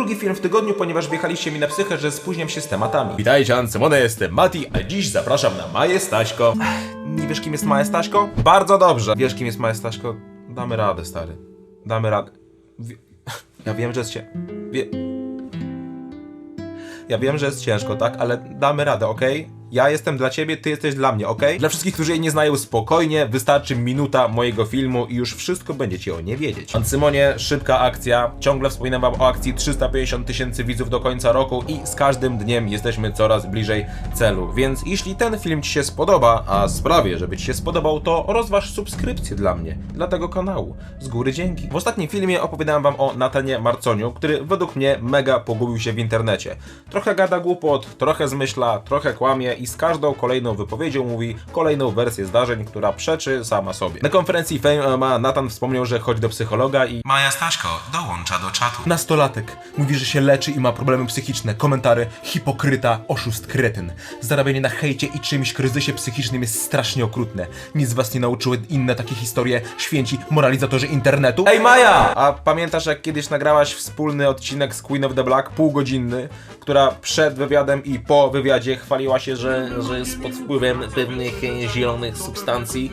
drugi film w tygodniu, ponieważ wjechaliście mi na psychę, że spóźniam się z tematami. Witajcie, Ancymone, jestem Mati, a dziś zapraszam na Maję Staśko. Nie wiesz, kim jest Maja Staśko? Bardzo dobrze. Wiesz, kim jest Maja Staśko? Damy radę, stary. Damy radę. Wie... Ja wiem, że jest cię. Wie... Ja wiem, że jest ciężko, tak? Ale damy radę, okej? Ja jestem dla ciebie, ty jesteś dla mnie, okej? Dla wszystkich, którzy jej nie znają, spokojnie, wystarczy minuta mojego filmu i już wszystko będziecie o nie wiedzieć. Ancymonie, szybka akcja. Ciągle wspominam wam o akcji 350 tysięcy widzów do końca roku i z każdym dniem jesteśmy coraz bliżej celu. Więc jeśli ten film ci się spodoba, a sprawię, żeby ci się spodobał, to rozważ subskrypcję dla mnie, dla tego kanału. Z góry dzięki. W ostatnim filmie opowiadałem wam o Natanie Marconiu, który według mnie mega pogubił się w internecie. Trochę gada głupot, trochę zmyśla, trochę kłamie i z każdą kolejną wypowiedzią mówi kolejną wersję zdarzeń, która przeczy sama sobie. Na konferencji Fame MMA Natan wspomniał, że chodzi do psychologa i Maja Staśko dołącza do czatu. Nastolatek mówi, że się leczy i ma problemy psychiczne. Komentary hipokryta, oszust, kretyn. Zarabianie na hejcie i czymś kryzysie psychicznym jest strasznie okrutne. Nic z was nie nauczyły inne takie historie święci moralizatorzy internetu. Ej Maja! A pamiętasz jak kiedyś nagrałaś wspólny odcinek z Queen of the Black, półgodzinny, która przed wywiadem i po wywiadzie chwaliła się, że, że jest pod wpływem pewnych zielonych substancji,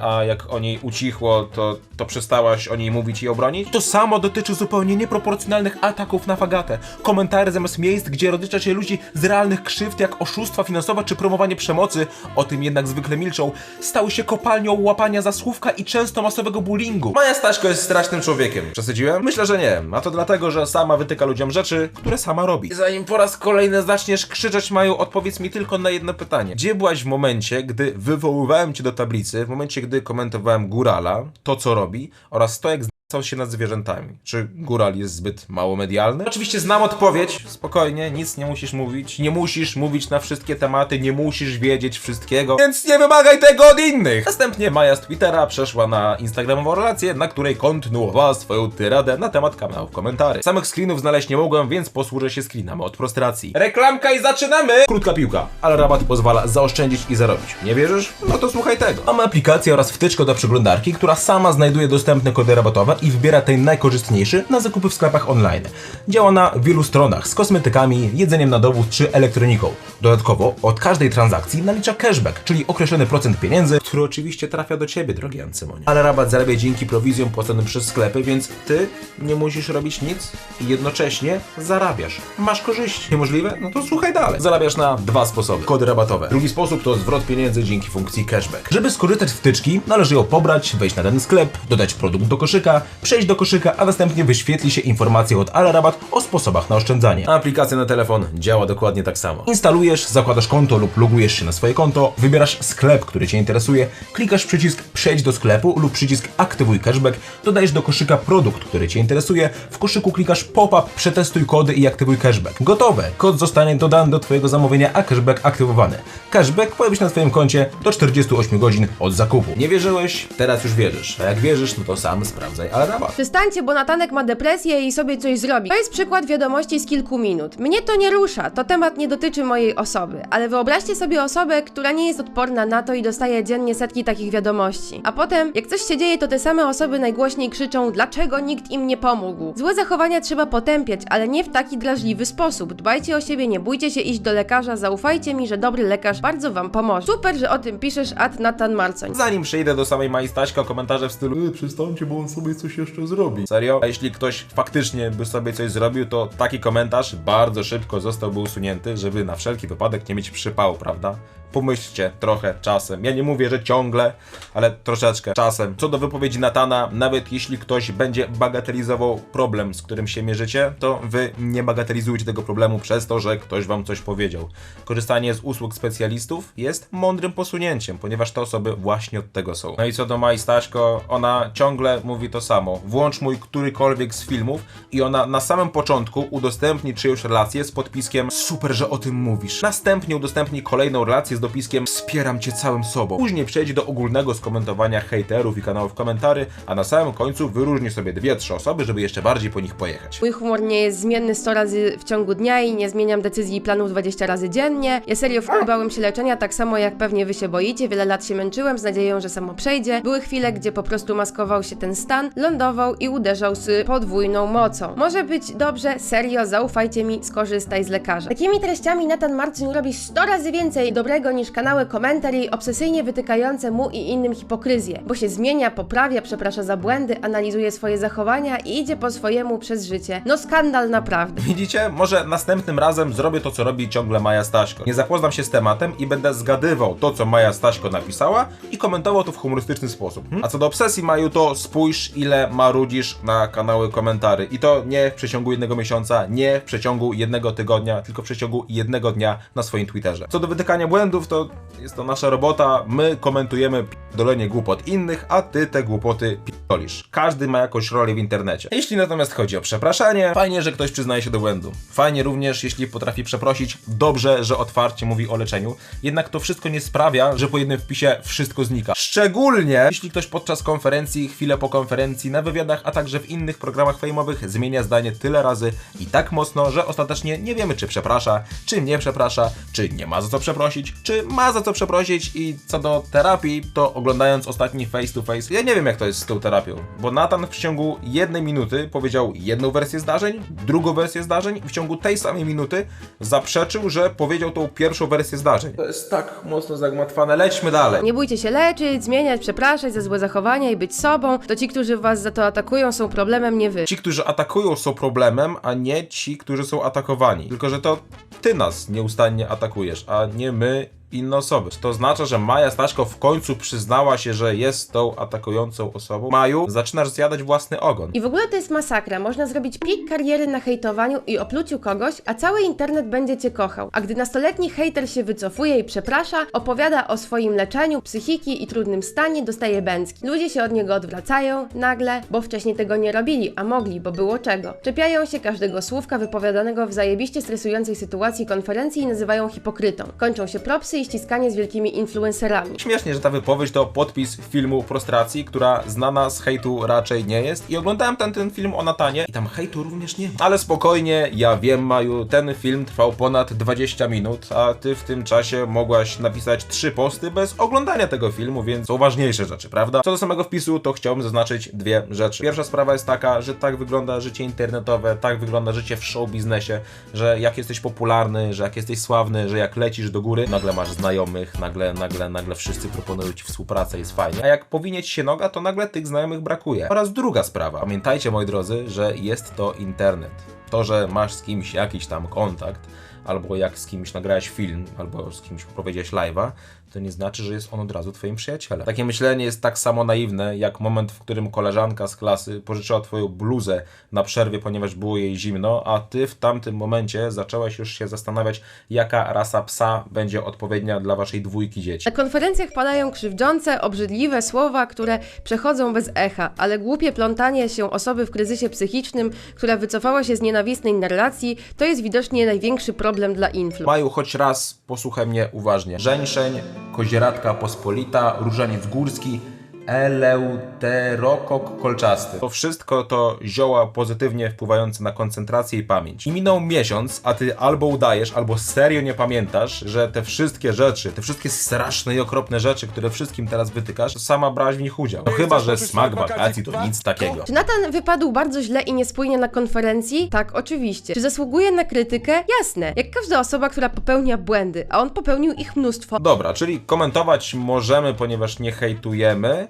a jak o niej ucichło, to, to przestałaś o niej mówić i obronić? To samo dotyczy zupełnie nieproporcjonalnych ataków na fagatę. Komentary zamiast miejsc, gdzie rozlicza się ludzi z realnych krzywd, jak oszustwa finansowe czy promowanie przemocy, o tym jednak zwykle milczą, stały się kopalnią łapania za słówka i często masowego bullyingu. Maja Staśko jest strasznym człowiekiem. Przesadziłem? Myślę, że nie. A to dlatego, że sama wytyka ludziom rzeczy, które sama robi. Zanim po raz kolejny zaczniesz krzyczeć, Maju, odpowiedz mi tylko na jedno pytanie. Gdzie byłaś w momencie, gdy wywoływałem cię do tablicy, momencie, gdy komentowałem Górala, to co robi, oraz to, jak znęcał się nad zwierzętami? Czy Góral jest zbyt mało medialny? Oczywiście znam odpowiedź. Spokojnie, nic nie musisz mówić. Nie musisz mówić na wszystkie tematy, nie musisz wiedzieć wszystkiego, więc nie wymagaj tego od innych. Następnie Maja z Twittera przeszła na Instagramową relację, na której kontynuowała swoją tyradę na temat kanałów komentarzy. Samych screenów znaleźć nie mogłem, więc posłużę się screenami od prostracji. Reklamka i zaczynamy! Krótka piłka, ale rabat pozwala zaoszczędzić i zarobić. Nie wierzysz? No to słuchaj tego. Mamy aplikację oraz wtyczkę do przeglądarki, która sama znajduje dostępne kody rabatowe i wybiera ten najkorzystniejszy na zakupy w sklepach online. Działa na wielu stronach z kosmetykami, jedzeniem na dowód czy elektroniką. Dodatkowo od każdej transakcji nalicza cashback, czyli określony procent pieniędzy, który oczywiście trafia do ciebie, drogi Ancymonie. Ale rabat zarabia dzięki prowizjom płaconym przez sklepy, więc ty nie musisz robić nic i jednocześnie zarabiasz. Masz korzyści. Niemożliwe? No to słuchaj dalej. Zarabiasz na dwa sposoby. Kody rabatowe. Drugi sposób to zwrot pieniędzy dzięki funkcji cashback. Żeby skorzystać z wtyczki, należy ją pobrać, wejść na ten sklep, dodać produkt do koszyka, przejść do koszyka, a następnie wyświetli się informacja od Alarabat o sposobach na oszczędzanie. Aplikacja na telefon działa dokładnie tak samo. Instalujesz, zakładasz konto lub logujesz się na swoje konto, wybierasz sklep, który Cię interesuje, klikasz przycisk przejdź do sklepu lub przycisk aktywuj cashback, dodajesz do koszyka produkt, który Cię interesuje, w koszyku klikasz pop-up, przetestuj kody i aktywuj cashback. Gotowe! Kod zostanie dodany do Twojego zamówienia, a cashback aktywowany. Cashback pojawi się na Twoim koncie do 48 godzin od zakupu. Nie wierzyłeś? Teraz już wierzysz. A jak wierzysz, no to sam sprawdzaj Alarabat. Przestańcie, bo Natanek ma depresję i sobie coś zrobi. To jest przykład wiadomości z kilku minut. Mnie to nie rusza, to temat nie dotyczy mojej osoby, ale wyobraźcie sobie osobę, która nie jest odporna na to i dostaje dziennie setki takich wiadomości. A potem, jak coś się dzieje, to te same osoby najgłośniej krzyczą, dlaczego nikt im nie pomógł. Złe zachowania trzeba potępiać, ale nie w taki drażliwy sposób. Dbajcie o siebie, nie bójcie się iść do lekarza, zaufajcie mi, że dobry lekarz bardzo wam pomoże. Super, że o tym piszesz, at Natan Marcoń. Zanim przejdę do samej Staśka, komentarze w stylu "Ej, przestańcie, bo on sobie coś jeszcze zrobi. Serio? A jeśli ktoś faktycznie by sobie coś zrobił, to taki komentarz bardzo szybko zostałby usunięty, żeby na wszelki wypadek nie mieć przypału, prawda? Pomyślcie trochę czasem. Ja nie mówię, że ciągle, ale troszeczkę czasem. Co do wypowiedzi Natana, nawet jeśli ktoś będzie bagatelizował problem, z którym się mierzycie, to wy nie bagatelizujcie tego problemu przez to, że ktoś wam coś powiedział. Korzystanie z usług specjalistów jest mądrym posunięciem, ponieważ te osoby właśnie od tego są. No i co do Mai Staśko, ona ciągle mówi to samo. Włącz mój którykolwiek z filmów i ona na samym początku udostępni czyjąś relację z podpiskiem super, że o tym mówisz. Następnie udostępni kolejną relację z dopiskiem Wspieram cię całym sobą. Później przejdzie do ogólnego skomentowania hejterów i kanałów komentarzy, a na samym końcu wyróżni sobie dwie, trzy osoby, żeby jeszcze bardziej po nich pojechać. Mój humor nie jest zmienny 100 razy w ciągu dnia i nie zmieniam decyzji i planów 20 razy dziennie. Ja serio bałem się leczenia tak samo jak pewnie wy się boicie. Wiele lat się męczyłem z nadzieją, że samo przejdzie. Były chwile, gdzie po prostu maskował się ten stan, lądował i uderzał z podwójną mocą. Może być dobrze, serio, zaufajcie mi, skorzystaj z lekarza. Takimi treściami Nathan Marcin robi 100 razy więcej dobrego niż kanały komentarzy obsesyjnie wytykające mu i innym hipokryzję, bo się zmienia, poprawia, przeprasza za błędy, analizuje swoje zachowania i idzie po swojemu przez życie. No skandal naprawdę. Widzicie? Może następnym razem zrobię to, co robi ciągle Maja Staśko. Nie zapoznam się z tematem i będę zgadywał to, co Maja Staśko napisała i komentował to w humorystyczny sposób. A co do obsesji Maju, to spójrz, ile marudzisz na kanały komentarzy. I to nie w przeciągu jednego miesiąca, nie w przeciągu jednego tygodnia, tylko w przeciągu jednego dnia na swoim Twitterze. Co do wytykania błędów, to jest to nasza robota. My komentujemy dolenie głupot innych, a ty te głupoty p***olisz. Każdy ma jakąś rolę w internecie. Jeśli natomiast chodzi o przepraszanie, fajnie, że ktoś przyznaje się do błędu. Fajnie również, jeśli potrafi przeprosić. Dobrze, że otwarcie mówi o leczeniu. Jednak to wszystko nie sprawia, że po jednym wpisie wszystko znika. Szczególnie, jeśli ktoś podczas konferencji, chwilę po konferencji, na wywiadach, a także w innych programach fejmowych zmienia zdanie tyle razy i tak mocno, że ostatecznie nie wiemy, czy przeprasza, czy nie przeprasza, czy nie ma za co przeprosić, czy ma za co przeprosić i co do terapii, to oglądając ostatni face to face, ja nie wiem jak to jest z tą terapią, bo Nathan w ciągu jednej minuty powiedział jedną wersję zdarzeń, drugą wersję zdarzeń i w ciągu tej samej minuty zaprzeczył, że powiedział tą pierwszą wersję zdarzeń. To jest tak mocno zagmatwane, lećmy dalej. Nie bójcie się leczyć, zmieniać, przepraszać za złe zachowania i być sobą. To ci, którzy was za to atakują, są problemem, nie wy. Ci, którzy atakują są problemem, a nie ci, którzy są atakowani. Tylko, że to ty nas nieustannie atakujesz, a nie my inne osoby. To oznacza, że Maja Staśko w końcu przyznała się, że jest tą atakującą osobą. Maju, zaczynasz zjadać własny ogon. I w ogóle to jest masakra. Można zrobić pik kariery na hejtowaniu i opluciu kogoś, a cały internet będzie cię kochał. A gdy nastoletni hejter się wycofuje i przeprasza, opowiada o swoim leczeniu, psychiki i trudnym stanie, dostaje bęcki. Ludzie się od niego odwracają, nagle, bo wcześniej tego nie robili, a mogli, bo było czego. Czepiają się każdego słówka wypowiadanego w zajebiście stresującej sytuacji konferencji i nazywają hipokrytą. Kończą się propsy i ściskanie z wielkimi influencerami. Śmiesznie, że ta wypowiedź to podpis filmu Prostracji, która znana z hejtu raczej nie jest. I oglądałem ten, ten film o Natanie i tam hejtu również nie ma. Ale spokojnie, ja wiem, Maju, ten film trwał ponad 20 minut, a ty w tym czasie mogłaś napisać trzy posty bez oglądania tego filmu, więc są ważniejsze rzeczy, prawda? Co do samego wpisu, to chciałbym zaznaczyć dwie rzeczy. Pierwsza sprawa jest taka, że tak wygląda życie internetowe, tak wygląda życie w show biznesie, że jak jesteś popularny, że jak jesteś sławny, że jak lecisz do góry, nagle masz znajomych, nagle, nagle, nagle wszyscy proponują ci współpracę, jest fajnie. A jak powinie ci się noga, to nagle tych znajomych brakuje. Oraz druga sprawa. Pamiętajcie, moi drodzy, że jest to internet. To, że masz z kimś jakiś tam kontakt, albo jak z kimś nagrałeś film, albo z kimś powiedziałeś live'a, to nie znaczy, że jest on od razu twoim przyjacielem. Takie myślenie jest tak samo naiwne, jak moment, w którym koleżanka z klasy pożyczyła twoją bluzę na przerwie, ponieważ było jej zimno, a ty w tamtym momencie zaczęłaś już się zastanawiać, jaka rasa psa będzie odpowiednia dla waszej dwójki dzieci. Na konferencjach padają krzywdzące, obrzydliwe słowa, które przechodzą bez echa, ale głupie plątanie się osoby w kryzysie psychicznym, która wycofała się z nienawistnej narracji, to jest widocznie największy problem dla influ. Maju, choć raz posłuchaj mnie uważnie. Żeńszeń, kozieratka pospolita, różaniec górski, eleuterokok kolczasty. To wszystko to zioła pozytywnie wpływające na koncentrację i pamięć. I minął miesiąc, a ty albo udajesz, albo serio nie pamiętasz, że te wszystkie rzeczy, te wszystkie straszne i okropne rzeczy, które wszystkim teraz wytykasz, sama brałaś w nich udział. No chyba, że smak wakacji to nic takiego. Czy Nathan wypadł bardzo źle i niespójnie na konferencji? Tak, oczywiście. Czy zasługuje na krytykę? Jasne. Jak każda osoba, która popełnia błędy, a on popełnił ich mnóstwo. Dobra, czyli komentować możemy, ponieważ nie hejtujemy,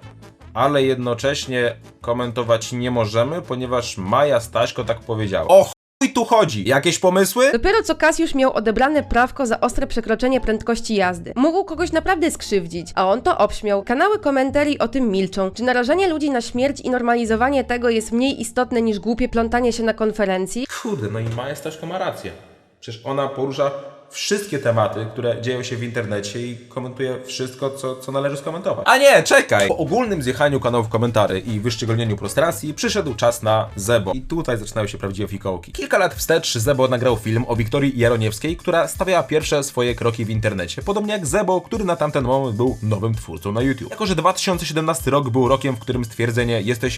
ale jednocześnie komentować nie możemy, ponieważ Maja Staśko tak powiedziała. O chuj tu chodzi? Jakieś pomysły? Dopiero co Kasiusz miał odebrane prawko za ostre przekroczenie prędkości jazdy. Mógł kogoś naprawdę skrzywdzić, a on to obśmiał. Kanały komentarii o tym milczą. Czy narażanie ludzi na śmierć i normalizowanie tego jest mniej istotne niż głupie plątanie się na konferencji? Kurde, no i Maja Staśko ma rację. Przecież ona porusza wszystkie tematy, które dzieją się w internecie i komentuje wszystko, co, co należy skomentować. A nie, czekaj! Po ogólnym zjechaniu kanałów komentarzy i wyszczególnieniu frustracji przyszedł czas na Zebo. I tutaj zaczynają się prawdziwe fikołki. Kilka lat wstecz Zebo nagrał film o Wiktorii Jaroniewskiej, która stawiała pierwsze swoje kroki w internecie. Podobnie jak Zebo, który na tamten moment był nowym twórcą na YouTube. Jako, że 2017 rok był rokiem, w którym stwierdzenie jesteś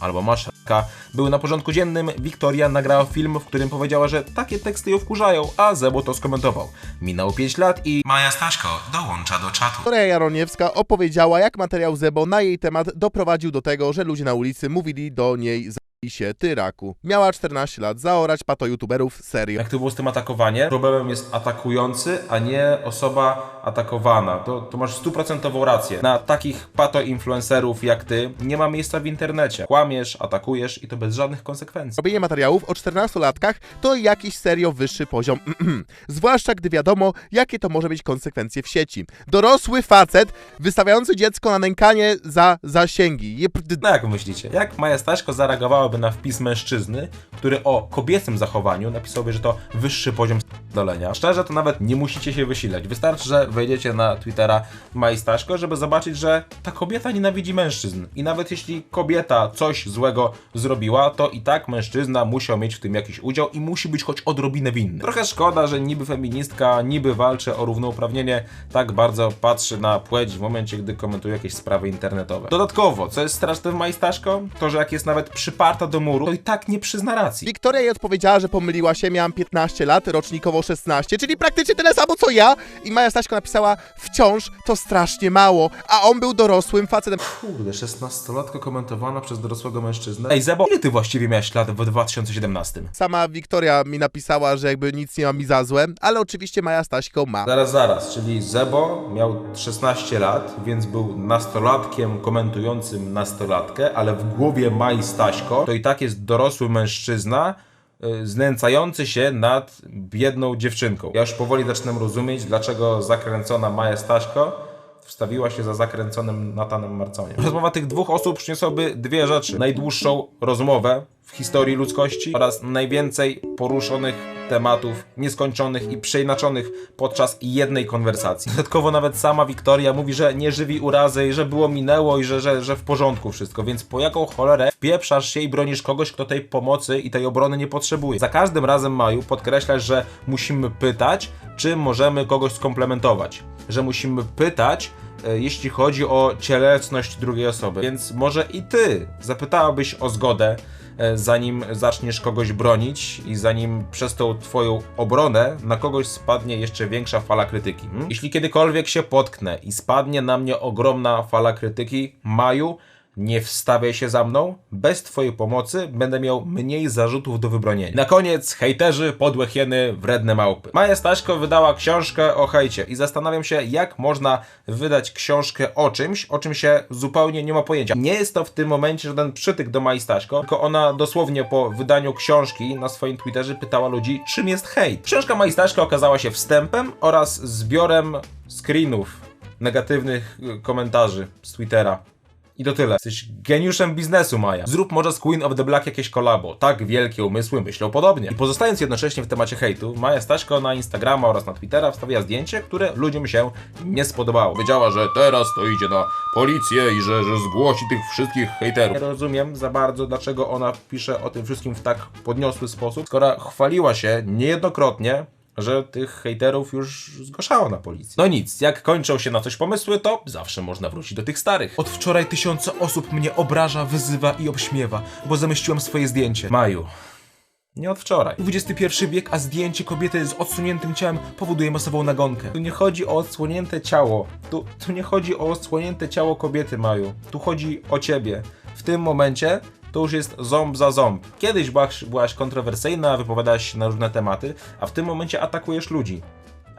albo masz raka były na porządku dziennym, Wiktoria nagrała film, w którym powiedziała, że takie teksty ją wkurzają, a Zebo to skomentował. Minęło 5 lat i Maja Staśko dołącza do czatu. Wiktoria Jaroniewska opowiedziała, jak materiał Zebo na jej temat doprowadził do tego, że ludzie na ulicy mówili do niej "Zabij się, ty raku. Miała 14 lat, zaorać pato youtuberów, serio. Jak to było z tym atakowaniem? Problemem jest atakujący, a nie osoba atakowana. To, to masz stuprocentową rację. Na takich pato-influencerów jak ty nie ma miejsca w internecie. Kłamiesz, atakujesz i to bez żadnych konsekwencji. Robienie materiałów o 14-latkach to jakiś serio wyższy poziom, zwłaszcza gdy wiadomo, jakie to może mieć konsekwencje w sieci. Dorosły facet wystawiający dziecko na nękanie za zasięgi. Je, No jak myślicie? Jak Maja Staśko zareagowałaby na wpis mężczyzny, który o kobiecym zachowaniu napisałby, że to wyższy poziom dolenia? Szczerze, to nawet nie musicie się wysilać. Wystarczy, że wejdziecie na Twittera Maji Staśko, żeby zobaczyć, że ta kobieta nienawidzi mężczyzn. I nawet jeśli kobieta coś złego zrobiła, to i tak mężczyzna musiał mieć w tym jakiś udział i musi być choć odrobinę winny. Trochę szkoda, że niby feministka, niby walczy o równouprawnienie, tak bardzo patrzy na płeć w momencie, gdy komentuje jakieś sprawy internetowe. Dodatkowo, co jest straszne w Maji Staśko? To, że jak jest nawet przyparta do muru, to i tak nie przyzna racji. Wiktoria jej odpowiedziała, że pomyliła się, miałam 15 lat, rocznikowo 16, czyli praktycznie tyle samo co ja. I Maja Staśko napisała, wciąż to strasznie mało, a on był dorosłym facetem. Kurde, 16-latka komentowana przez dorosłego mężczyznę. Ej, Zebo, ile ty właściwie miałeś lat w 2017? Sama Wiktoria mi napisała, że jakby nic nie ma mi za złe, ale oczywiście Maja Staśko ma. Zaraz, zaraz, czyli Zebo miał 16 lat, więc był nastolatkiem komentującym nastolatkę, ale w głowie Mai Staśko to i tak jest dorosły mężczyzna, znęcający się nad biedną dziewczynką. Ja już powoli zaczynam rozumieć, dlaczego zakręcona Maja Staśko wstawiła się za zakręconym Natanem Marconiem. Rozmowa tych dwóch osób przyniosłaby dwie rzeczy. Najdłuższą rozmowę w historii ludzkości oraz najwięcej poruszonych tematów, nieskończonych i przeinaczonych podczas jednej konwersacji. Dodatkowo nawet sama Wiktoria mówi, że nie żywi urazy i że było minęło i że, że, że w porządku wszystko, więc po jaką cholerę wpieprzasz się i bronisz kogoś, kto tej pomocy i tej obrony nie potrzebuje. Za każdym razem, Maju, podkreślasz, że musimy pytać, czy możemy kogoś skomplementować. Że musimy pytać, e, jeśli chodzi o cielesność drugiej osoby. Więc może i ty zapytałabyś o zgodę, zanim zaczniesz kogoś bronić i zanim przez tą twoją obronę na kogoś spadnie jeszcze większa fala krytyki. Hmm? Jeśli kiedykolwiek się potknę i spadnie na mnie ogromna fala krytyki, Maju, nie wstawiaj się za mną. Bez twojej pomocy będę miał mniej zarzutów do wybronienia. Na koniec, hejterzy, podłe hieny, wredne małpy. Maja Staśko wydała książkę o hejcie i zastanawiam się, jak można wydać książkę o czymś, o czym się zupełnie nie ma pojęcia. Nie jest to w tym momencie żaden przytyk do Maji Staśko, tylko ona dosłownie po wydaniu książki na swoim Twitterze pytała ludzi, czym jest hejt. Książka Maji Staśko okazała się wstępem oraz zbiorem screenów negatywnych y, komentarzy z Twittera. I to tyle. Jesteś geniuszem biznesu, Maja. Zrób może z Queen of the Black jakieś kolabo. Tak wielkie umysły myślą podobnie. I pozostając jednocześnie w temacie hejtu, Maja Staśko na Instagrama oraz na Twittera wstawia zdjęcie, które ludziom się nie spodobało. Powiedziała, że teraz to idzie na policję i że, że zgłosi tych wszystkich hejterów. Nie rozumiem za bardzo, dlaczego ona pisze o tym wszystkim w tak podniosły sposób, skoro chwaliła się niejednokrotnie że tych hejterów już zgłaszała na policję. No nic, jak kończą się na coś pomysły, to zawsze można wrócić do tych starych. Od wczoraj tysiące osób mnie obraża, wyzywa i obśmiewa, bo zamieściłam swoje zdjęcie. Maju. Nie od wczoraj. XXI wiek, a zdjęcie kobiety z odsuniętym ciałem powoduje masową nagonkę. Tu nie chodzi o odsłonięte ciało. Tu, tu nie chodzi o odsłonięte ciało kobiety, Maju. Tu chodzi o ciebie. W tym momencie to już jest ząb za ząb. Kiedyś byłaś, byłaś kontrowersyjna, wypowiadałaś się na różne tematy, a w tym momencie atakujesz ludzi.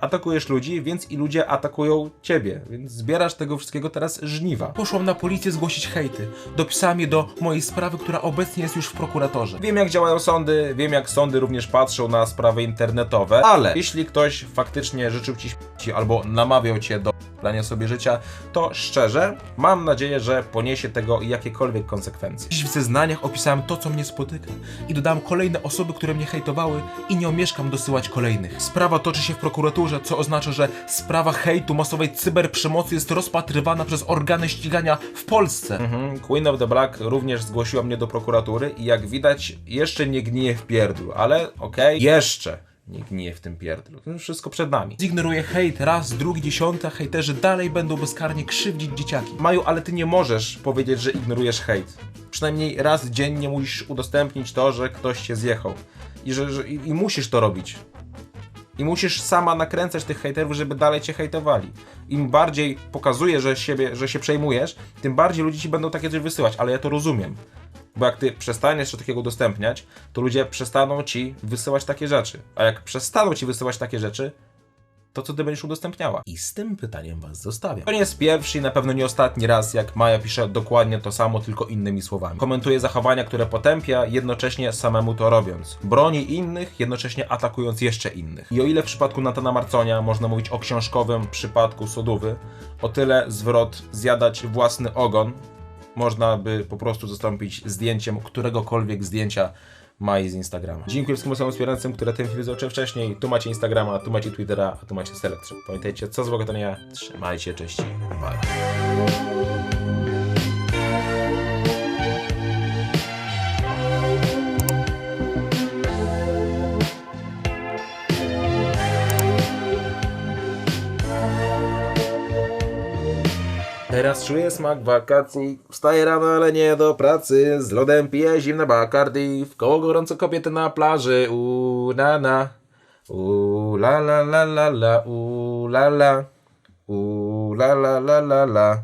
Atakujesz ludzi, więc i ludzie atakują ciebie, więc zbierasz tego wszystkiego teraz żniwa. Poszłam na policję zgłosić hejty. Dopisałam je do mojej sprawy, która obecnie jest już w prokuratorze. Wiem jak działają sądy, wiem jak sądy również patrzą na sprawy internetowe, ale jeśli ktoś faktycznie życzył ci albo namawiał cię do branie sobie życia, to szczerze mam nadzieję, że poniesie tego jakiekolwiek konsekwencje. Dziś w zeznaniach opisałem to, co mnie spotyka i dodałem kolejne osoby, które mnie hejtowały i nie omieszkam dosyłać kolejnych. Sprawa toczy się w prokuraturze, co oznacza, że sprawa hejtu, masowej cyberprzemocy jest rozpatrywana przez organy ścigania w Polsce. Mhm. Queen of the Black również zgłosiła mnie do prokuratury i jak widać jeszcze nie gnije w pierdlu, ale okej, jeszcze nie gnije w tym pierdlu. To już wszystko przed nami. Zignoruję hejt raz, drugi, dziesiąty, a hejterzy dalej będą bezkarnie krzywdzić dzieciaki. Maju, ale ty nie możesz powiedzieć, że ignorujesz hejt. Przynajmniej raz dziennie musisz udostępnić to, że ktoś się zjechał. I, że, że, i, i musisz to robić. I musisz sama nakręcać tych hejterów, żeby dalej cię hejtowali. Im bardziej pokazuje, że, siebie, że się przejmujesz, tym bardziej ludzie ci będą takie coś wysyłać, ale ja to rozumiem. Bo jak ty przestaniesz coś takiego udostępniać, to ludzie przestaną ci wysyłać takie rzeczy. A jak przestaną ci wysyłać takie rzeczy, to co ty będziesz udostępniała? I z tym pytaniem was zostawiam. To nie jest pierwszy i na pewno nie ostatni raz, jak Maja pisze dokładnie to samo, tylko innymi słowami. Komentuje zachowania, które potępia, jednocześnie samemu to robiąc. Broni innych, jednocześnie atakując jeszcze innych. I o ile w przypadku Natana Marconia można mówić o książkowym przypadku Sodówy, o tyle zwrot zjadać własny ogon można by po prostu zastąpić zdjęciem któregokolwiek zdjęcia Mai z Instagrama. Dziękuję wszystkim osobom wspierającym, które ten film zobaczyły wcześniej. Tu macie Instagrama, tu macie Twittera, a tu macie Selektrze. Pamiętajcie, co złego to nie ja. Trzymajcie cześć. Bye. Teraz czuję smak wakacji. Wstaję rano, ale nie do pracy. Z lodem piję zimne Bacardi. W koło gorąco kobiety na plaży. U na na. U la la la la la. U la la. U la la la la la.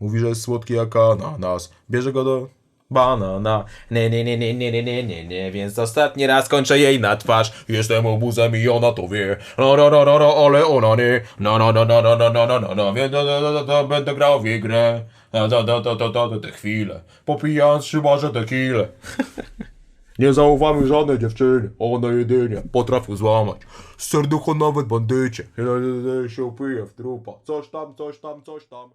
Mówi, że jest słodki jak ananas. Bierze go do banana. Nie, nie, nie, nie, nie, nie, nie, nie, nie, więc ostatni raz kończę jej na twarz. Jestem obuzem i ona to wie. No, no, no, no, no, ale ona nie. No, no, no, no, no, no, no, no, no, no, więc no, no, no, no, no, będę grał w jej grę. No, no, no, no, no, no, no, te chwile. Popijając trzy może tequilę. Nie zaufamy żadnej dziewczyny, ona jedynie potrafi złamać. Serducho nawet bandycie. Się upije w trupa. Coś tam, coś tam, coś tam.